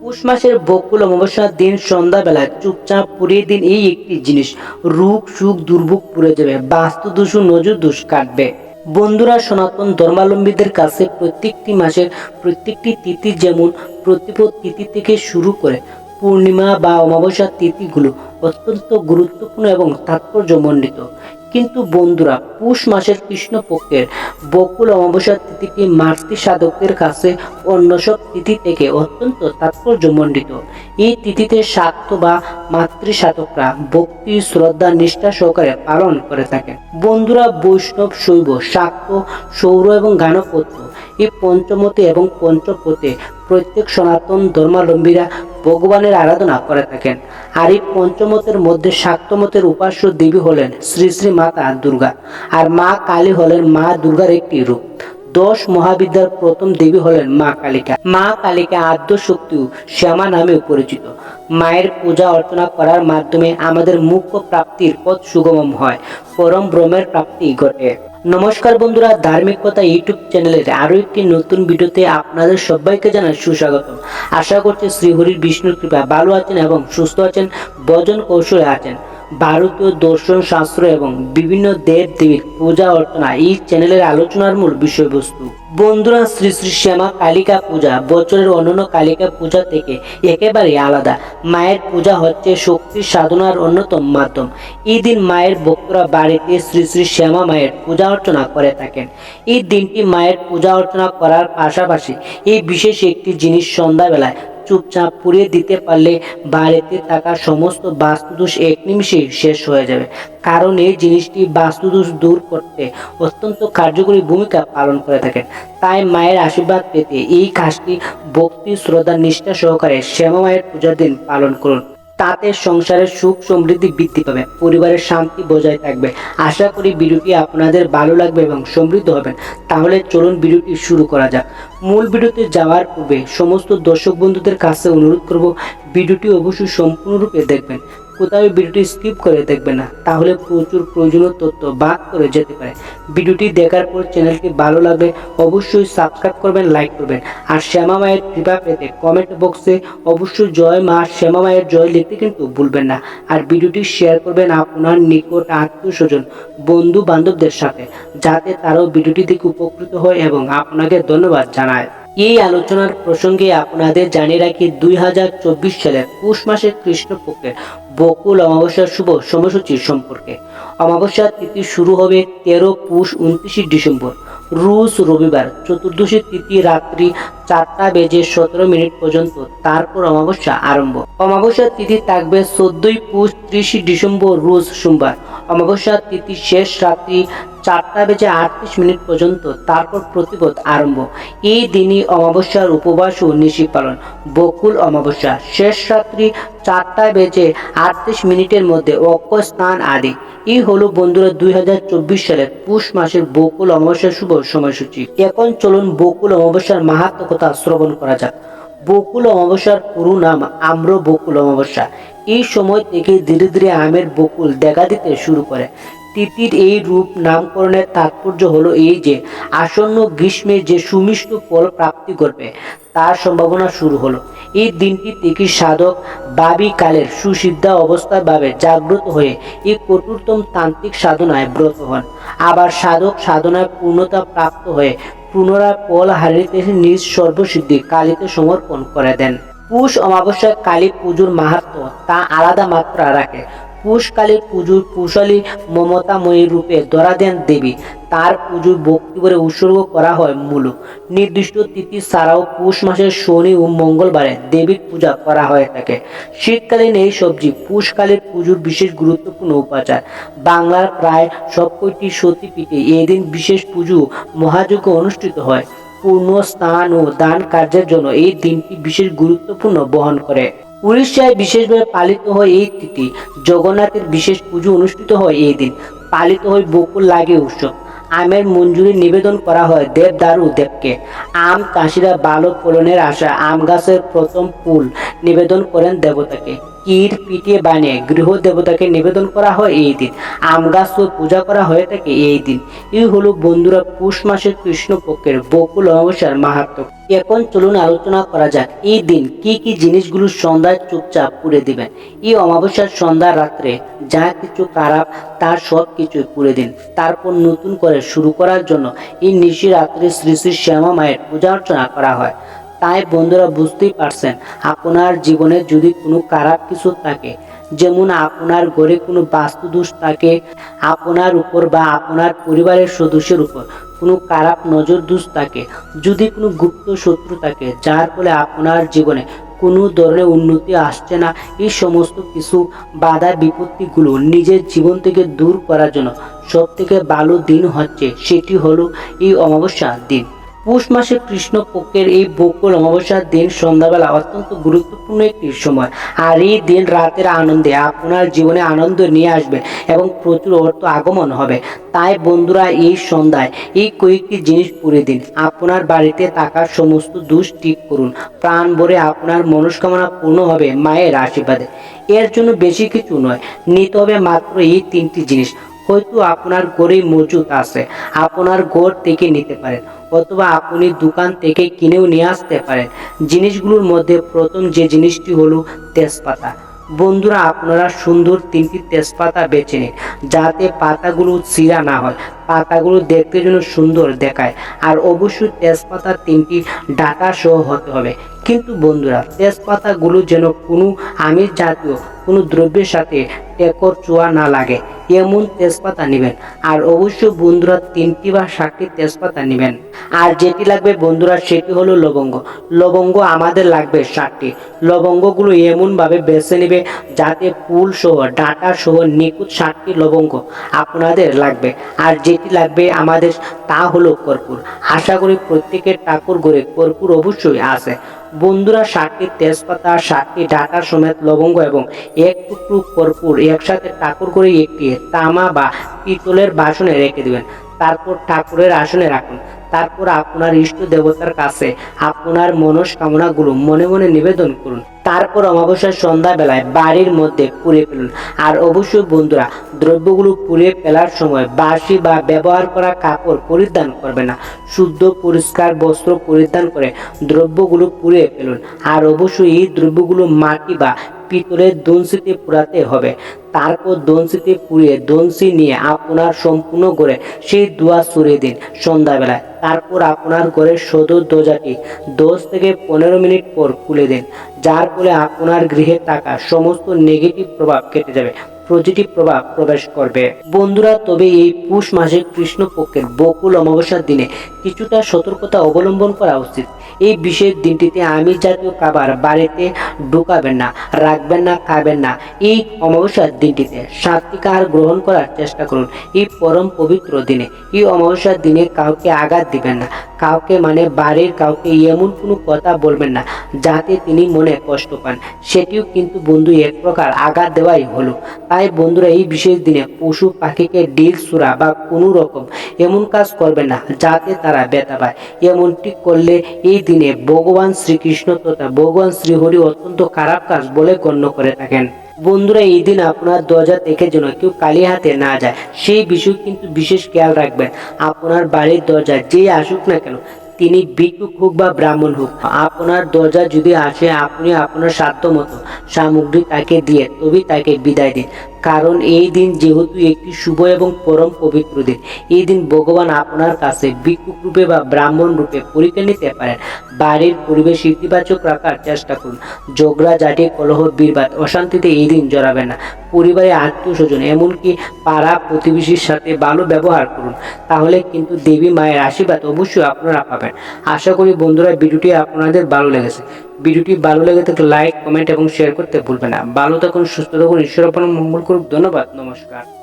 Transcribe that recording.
পৌষ মাসের বকুল অমাবস্যার দিন, সন্ধ্যাবেলায়। চুপচাপ পুড়িয়ে দিন এই একটি জিনিস। রূপ, সুখ, দুর্ভোগ পুড়ে যাবে। বাস্তু দোষ নজর দোষ কাটবে। বন্ধুরা, সনাতন ধর্মাবলম্বীদের কাছে প্রত্যেকটি মাসের প্রত্যেকটি তিথি যেমন প্রতিপদ তিথি থেকে শুরু করে পূর্ণিমা বা অমাবস্যার তিথিগুলো অত্যন্ত গুরুত্বপূর্ণ এবং তাৎপর্যমণ্ডিত। কিন্তু বন্ধুরা, পৌষ মাসের কৃষ্ণপক্ষের বকুল অমাবস্যার তিথিটি মার্তি সাধকদের কাছে অন্য সব তিথি থেকে অত্যন্ত তাৎপর্যমণ্ডিত। এই তিথিতে স্বার্থ বা মাতৃ সাধকরা ভক্তি, শ্রদ্ধা, নিষ্ঠা সহকারে পালন করে থাকে বন্ধুরা, বৈষ্ণব, শৈব শাক্ত সৌর এবং গানপত্য এই পঞ্চমতে এবং পঞ্চপতে প্রত্যেক সনাতন ধর্মাবলম্বীরা ভগবানের আরাধনা করে থাকেন। আর এই পঞ্চমতের মধ্যে শাক্তমতের উপাস্য দেবী হলেন শ্রী শ্রী মাতা দুর্গা। আর মা কালী হলেন মা দুর্গার একটি রূপ। দশ মহাবিদ্যার প্রথম দেবী হলেন মা কালিকা। মা কালিকা আদ্য শক্তি শ্যামা নামেও পরিচিত। মায়ের পূজা অর্চনা করার মাধ্যমে আমাদের মুখ্য প্রাপ্তির পথ সুগমম হয়। পরম ব্রহ্মের প্রাপ্তি ঘটে। নমস্কার বন্ধুরা, ধার্মিক কথা ইউটিউব চ্যানেলের আরও একটি নতুন ভিডিওতে আপনাদের সবাইকে জানাই সুস্বাগত আশা করছি শ্রীহরির বিষ্ণুর কৃপা ভালো আছেন এবং সুস্থ আছেন বজন কৌশলে আছেন। ভারতীয় দর্শন শাস্ত্র এবং বিভিন্ন দেব দেবীর পূজা অর্চনা এই চ্যানেলের আলোচনার মূল বিষয়বস্তু। বন্ধুরা, শ্রী শ্রী শ্যামা কালিকা পূজা, বছরের অন্যান্য কালিকা পূজা থেকে একেবারে আলাদা। মায়ের পূজা হচ্ছে শক্তি সাধনার অন্যতম মাধ্যম। এই দিন মায়ের ভক্তরা বাড়িতে শ্রী শ্রী শ্যামা মায়ের পূজা অর্চনা করে থাকেন। এই দিনটি মায়ের পূজা অর্চনা করার পাশাপাশি এই বিশেষ একটি জিনিস সন্ধ্যাবেলায় চুপচাপ পুড়িয়ে দিতে পারলে বাড়িতে থাকা সমস্ত বাস্তুদোষ এক নিমিষেই শেষ হয়ে যাবে। কারণ এই জিনিসটি বাস্তুদোষ দূর করতে অত্যন্ত কার্যকরী ভূমিকা পালন করে থাকে। তাই মায়ের আশীর্বাদ পেতে এই কাজটি ভক্তি, শ্রদ্ধা, নিষ্ঠা সহকারে শ্যামা মায়ের পূজার দিন পালন করুন। তাতে সংসারের সুখ সমৃদ্ধি বৃদ্ধি পাবে, পরিবারের শান্তি বজায় থাকবে। আশা করি ভিডিওটি আপনাদের ভালো লাগবে এবং সমৃদ্ধ হবেন। তাহলে চলুন ভিডিওটি শুরু করা যাক। মূল ভিডিওতে যাওয়ার পূর্বে সমস্ত দর্শক বন্ধুদের কাছে অনুরোধ করব, ভিডিওটি অবশ্যই সম্পূর্ণরূপে দেখবেন। কোথাও ভিডিওটি স্কিপ করে দেখবে না। তাহলে প্রচুর প্রয়োজনীয় তথ্য বাদ করে যেতে পারে। ভিডিওটি দেখার পর চ্যানেলটি ভালো লাগবে অবশ্যই সাবস্ক্রাইব করবেন লাইক করবেন। আর শ্যামা মায়ের কৃপা পেতে কমেন্ট বক্সে অবশ্যই জয় মা শ্যামা মায়ের জয় লিখতে কিন্তু ভুলবেন না। আর ভিডিওটি শেয়ার করবেন আপনার নিকট আত্মীয় স্বজন বন্ধু বান্ধবদের সাথে, যাতে তারাও ভিডিওটি দেখে উপকৃত হয় এবং আপনাকে ধন্যবাদ জানায়। এই আলোচনার প্রসঙ্গে আপনাদের জানিয়ে রাখি দুই হাজার চব্বিশ সালের পৌষ মাসের কৃষ্ণপক্ষের বকুল অমাবস্যার শুভ সময়সূচি সম্পর্কে। অমাবস্যার তিথি শুরু হবে তেরো পৌষ উনত্রিশে ডিসেম্বর রুশ রবিবার, চতুর্দশী তিথি রাত্রি চারটা বেজে সতেরো মিনিট পর্যন্ত, তারপর অমাবস্যা আরম্ভ। অমাবস্যার তিথি থাকবে চোদ্দই পৌষ ত্রিশে ডিসেম্বর, রোজ সোমবার। অমাবস্যার তিথি শেষ রাত্রি চারটা বেজে আটত্রিশ মিনিট পর্যন্ত তারপর প্রতিপদ আরম্ভ। এই দিনই অমাবস্যার উপবাস ও নিশি পালন। বকুল অমাবস্যা। শেষ রাত্রি চারটা বেজে আটত্রিশ মিনিটের মধ্যে অক্ষয় স্নান আদি। এই হলো বন্ধুরা দুই সালের পুষ মাসের বকুল অমাবস্যার শুভ সময়সূচি। এখন চলুন বকুল অমাবস্যার মাহাত্ম কথা শ্রবণ করা যাক। বকুল অমাবস্যার পুরো নাম আম্র বকুল অমাবস্যা। এই সময় থেকে ধীরে ধীরে আমের বকুল দেখা দিতে শুরু করে। তিথির এই রূপ নামকরণের তাৎপর্য হলো এই যে, আসন্ন গ্রীষ্মে যে সুমিষ্ট ফল প্রাপ্তি করবে তার সম্ভাবনা শুরু হলো। এই দিনটি থেকে সাধক বাবি কালের সুসিদ্ধা অবস্থায় ভাবে জাগ্রত হয়ে এই কঠোরতম তান্ত্রিক সাধনায় ব্রত হন। আবার সাধক সাধনায় পূর্ণতা প্রাপ্ত হয়ে পুনরায় ফল হারিতে নিজ সর্বসিদ্ধি কালীতে সমর্পণ করে দেন। পুষ অমাবস্যায় কালী পুজোর মাহাত্ম তা আলাদা মাত্রা রাখে। পুষ কালীর পুজোর কুশলী মমতাময়ী রূপে ধরা দেন দেবী। তার পুজো ভক্তি করে উৎসর্গ করা হয় মূল। নির্দিষ্ট তিথি ছাড়াও পুষ মাসের শনি ও মঙ্গলবারে দেবীর পূজা করা হয়ে থাকে শীতকালীন এই সবজি পুষকালের পুজোর বিশেষ গুরুত্বপূর্ণ উপাচার। বাংলার প্রায় সবকটি সতীপীঠে এই দিন বিশেষ পুজো মহাযজ্ঞ অনুষ্ঠিত হয়। পূর্ণ স্নান ও দান কার্যের জন্য এই দিনটি বিশেষ গুরুত্বপূর্ণ বহন করে। উড়িষ্যায় বিশেষভাবে পালিত হয় এই তিথি। জগন্নাথের বিশেষ পুজো অনুষ্ঠিত হয় এই দিন। পালিত হয় বকুল লাগে উৎসব। আমের মঞ্জুরি নিবেদন করা হয় দেবদারু দেবকে আম চাষিরা বালক ফলনের আশা আম গাছের প্রথম ফুল নিবেদন করেন দেবতাকে। কীর পিঠে বানিয়ে গৃহ দেবতাকে নিবেদন করা হয় এই দিন। আম গাছ ও পূজা করা হয়ে থাকে এই দিন। এই হলো বন্ধুরা পুষ মাসের কৃষ্ণপক্ষের বকুল অমাবস্যার মাহাত্ম। এখন চলুন আলোচনা করা যাক, এই দিন কি কি জিনিসগুলো সন্ধ্যায় চুপচাপ পুড়ে দিবেন? এই অমাবস্যার সন্ধ্যা রাত্রে যা কিছু খারাপ, তার সব কিছুই পুড়ে দিন। তারপর নতুন করে শুরু করার জন্য এই নিশি রাত্রে শ্রী শ্রী শ্যামা মায়ের পূজা অর্চনা করা হয়। তাই বন্ধুরা বুঝতেই পারছেন, আপনার জীবনে যদি কোনো খারাপ কিছু থাকে, যেমন আপনার ঘরে কোনো বাস্তুদোষ থাকে, আপনার উপর বা আপনার পরিবারের সদস্যের উপর কোনো খারাপ নজর দোষ থাকে, যদি কোনো গুপ্ত শত্রু থাকে, যার ফলে আপনার জীবনে কোনো ধরনের উন্নতি আসছে না, এই সমস্ত কিছু বাধা বিপত্তিগুলো নিজের জীবন থেকে দূর করার জন্য সব থেকে ভালো দিন হচ্ছে, সেটি হলো এই অমাবস্যার দিন। পৌষ মাসে কৃষ্ণ পক্ষের এই বকুল অমাবস্যার দিন সন্ধ্যাবেলা অত্যন্ত গুরুত্বপূর্ণ একটি সময়। আর এই দিন রাতের আনন্দে আপনার জীবনে আনন্দ নিয়ে আসবে এবং প্রচুর অর্থ আগমন হবে। তাই বন্ধুরা, এই সন্ধ্যায় এই কয়েকটি জিনিস পুরে দিন আপনার বাড়িতে থাকা সমস্ত দোষ ঠিক করুন। প্রাণ ভরে আপনার মনস্কামনা পূর্ণ হবে মায়ের আশীর্বাদে। এর জন্য বেশি কিছু নয়, নিতে হবে মাত্র এই তিনটি জিনিস। হয়তো আপনার ঘরেই মজুদ আছে। আপনার ঘর থেকে নিতে পারেন অথবা আপনি দোকান থেকে কিনেও নিয়ে আসতে পারেন। জিনিসগুলোর মধ্যে প্রথম যে জিনিসটি হলো তেজপাতা। বন্ধুরা, আপনারা সুন্দর তিনটি তেজপাতা বেছে নিন যাতে পাতাগুলো চিরা না হয়। পাতাগুলো দেখতে যেন সুন্দর দেখায়। আর অবশ্যই তেজপাতা তিনটি ডাটা সহ হতে হবে। কিন্তু বন্ধুরা, তেজপাতাগুলো যেন কোনো আমিষ জাতীয় কোনো দ্রব্যের সাথে টেকর চোয়া না লাগে, এমন তেজপাতা নেবেন। আর অবশ্যই বন্ধুরা তিনটি বা ষাটটি তেজপাতা নেবেন। আর যেটি লাগবে বন্ধুরা, সেটি হলো লবঙ্গ। লবঙ্গ আমাদের লাগবে ষাটটি লবঙ্গগুলো এমনভাবে বেছে নেবে যাতে ফুল সহ, ডাঁটা সহ নিখুঁত ষাটটি লবঙ্গ আপনাদের লাগবে। আর যেটি লাগবে আমাদের, তা হলো কর্পূর। আশা করি প্রত্যেকের ঠাকুর ঘরে কর্পূর অবশ্যই আছে। বন্ধুরা ষাটটি তেজপাতা ষাটটি ডাটা সমেত লবঙ্গ এবং এক টুকরো কর্পূর একসাথে টাকুর করে একটি তামা বা পিতলের বাসনে রেখে দিবেন। তারপর ঠাকুরের আসনে রাখুন। তারপর আপনার ইষ্ট দেবতার কাছে আপনার মনস্কামনাগুলো মনে মনে নিবেদন করুন। তারপর অমাবস্যার সন্ধ্যাবেলায় বাড়ির মধ্যে পুড়ে ফেলুন। আর অবশ্যই বন্ধুরা, দ্রব্যগুলো পুড়ে ফেলার সময় বাসি বা ব্যবহার করা কাপড় পরিধান করবে না। শুদ্ধ, পরিষ্কার বস্ত্র পরিধান করে দ্রব্যগুলো পুড়ে ফেলুন। আর অবশ্যই এই দ্রব্যগুলো মাটি বা পিতলের দনসিতে পুরাতে হবে। তারপর দনসিতে পুড়িয়ে দনসি নিয়ে আপনার সম্পূর্ণ করে সেই দোয়া সরিয়ে দিন সন্ধ্যাবেলায়। তারপর আপনার ঘরের সদর দরজাটি দশ থেকে পনেরো মিনিট পর খুলে দিন। যার ফলে আপনার গৃহে থাকা সমস্ত নেগেটিভ প্রভাব কেটে যাবে। পজিটিভ প্রভাব প্রবেশ করবে। বন্ধুরা, তবে এই পুষ মাসে কৃষ্ণপক্ষের বকুল অমাবস্যার দিনে কিছুটা সতর্কতা অবলম্বন করা উচিত। এই বিশেষ দিনটিতে আমিষ জাতীয় খাবার বাড়িতে ঢুকাবেন না, রাখবেন না, খাবেন না। এই অমাবস্যার দিনটিতে সাত্বিক আহার গ্রহণ করার চেষ্টা করুন। এই পরম পবিত্র দিনে, এই অমাবস্যার দিনে কাউকে আঘাত দিবেন না। কাউকে মানে বাড়ির কাউকে এমন কোনো কথা বলবেন না, যাতে তিনি মনে কষ্ট পান। সেটিও কিন্তু বন্ধু এক প্রকার আঘাত দেওয়াই হলো। তাই বন্ধুরা, এই বিশেষ দিনে পশু পাখিকে ডিল, সুরা বা কোনো রকম এমন কাজ করবেন না, যাতে তারা ব্যথা পায়। এমনটি করলে এই দিনে ভগবান শ্রীকৃষ্ণ তথা ভগবান শ্রীহরি অত্যন্ত খারাপ কাজ বলে গণ্য করে থাকেন। বন্ধুরা, এই দিন আপনার দরজা থেকে যেন কেউ কালি হাতে না যায়। সেই বিষয় কিন্তু বিশেষ খেয়াল রাখবেন। আপনার বাড়ির দরজা যেই আসুক না কেন, তিনি ভিক্ষুক হোক বা ব্রাহ্মণ হোক, আপনার দরজা যদি আসে, আপনি আপনার সাধ্য মতো সামগ্রী তাকে দিয়ে তবে তাকে বিদায় দিন। কারণ এই দিন যেহেতু একটি শুভ এবং পরম পবিত্র দিন, এই দিন ভগবান আপনার কাছে ভিক্ষুক রূপে বা ব্রাহ্মণ রূপে পরীক্ষা নিতে পারেন। বাড়ির পরিবেশ ইতিবাচক রাখার চেষ্টা করুন। ঝগড়া জাটি কলহ বীরবাদ অশান্তিতে এই দিন জড়াবে না। পরিবারে আত্মীয় স্বজন, এমনকি পাড়া প্রতিবেশীর সাথে ভালো ব্যবহার করুন। তাহলে কিন্তু দেবী মায়ের আশীর্বাদ অবশ্যই আপনারা পাবেন। আশা করি বন্ধুরা, ভিডিওটি আপনাদের ভালো লেগেছে। ভিডিওটি ভালো লেগে থাকলে লাইক, কমেন্ট এবং শেয়ার করতে ভুলবে না। ভালো থাকুন, সুস্থ থাকুন। ঈশ্বর আপনার মঙ্গল করুক। ধন্যবাদ। নমস্কার।